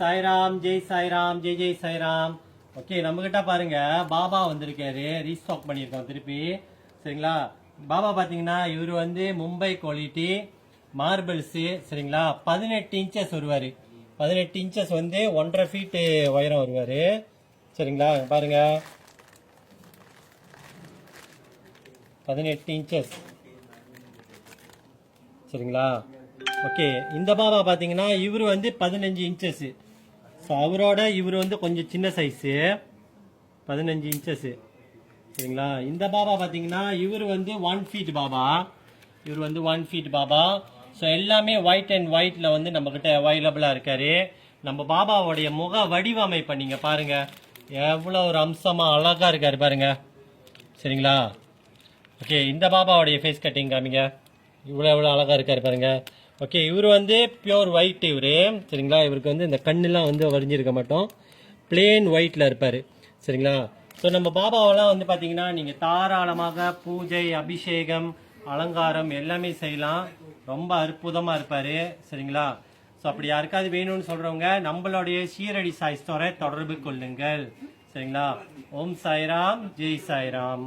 Sairam Jai Sairam Jai Jai Sairam. Okay நம்ம கிட்ட பாருங்க பாபா வந்திருக்காரு. ரீஸ்டாக் பண்ணியிருக்கோம் திருப்பி. சரிங்களா? பாபா பார்த்தீங்கன்னா இவர் வந்து மும்பை குவாலிட்டி மார்பிள்ஸு சரிங்களா? பதினெட்டு இன்ச்சஸ் வருவார். பதினெட்டு இன்ச்சஸ் வந்து ஒன்றரை ஃபீட்டு உயரம் வருவார். சரிங்களா? பாருங்கள் பாருங்க. பதினெட்டு இன்ச்சஸ் சரிங்களா? ஓகே இந்த பாபா பார்த்தீங்கன்னா இவர் வந்து பதினஞ்சு இன்ச்சஸ்ஸு ஸோ அவரோட இவர் வந்து கொஞ்சம் சின்ன சைஸு பதினஞ்சு இன்ச்சஸ்ஸு சரிங்களா? இந்த பாபா பார்த்தீங்கன்னா இவர் வந்து ஒன் ஃபீட் பாபா. இவர் வந்து ஒன் ஃபீட் பாபா. ஸோ எல்லாமே ஒயிட் அண்ட் ஒயிட்டில் வந்து நம்மக்கிட்ட அவைலபிளாக இருக்கார். நம்ம பாபாவோடைய முக வடிவமைப்பை நீங்கள் பாருங்கள் எவ்வளோ ஒரு அம்சமாக அழகாக இருக்கார் பாருங்கள் சரிங்களா? ஓகே இந்த பாபாவுடைய ஃபேஸ் கட்டிங் காமிங்க. இவ்வளோ எவ்வளோ அழகாக இருக்கார் பாருங்கள் ஓகே இவர் வந்து பியோர் ஒயிட் இவர். சரிங்களா? இவருக்கு வந்து இந்த கண்ணெலாம் வந்து வரைஞ்சிருக்க மாட்டோம். பிளேன் ஒயிட்டில் இருப்பார். சரிங்களா? ஸோ நம்ம பாபாவெல்லாம் வந்து பார்த்தீங்கன்னா நீங்கள் தாராளமாக பூஜை அபிஷேகம் அலங்காரம் எல்லாமே செய்யலாம். ரொம்ப அற்புதமாக இருப்பார். சரிங்களா? ஸோ அப்படி யாருக்காவது வேணும்னு சொல்கிறவங்க நம்மளுடைய சீரடி சாய் ஸ்டோரை தொடர்பு கொள்ளுங்கள். சரிங்களா? ஓம் சாய்ராம் ஜெய் சாய்ராம்.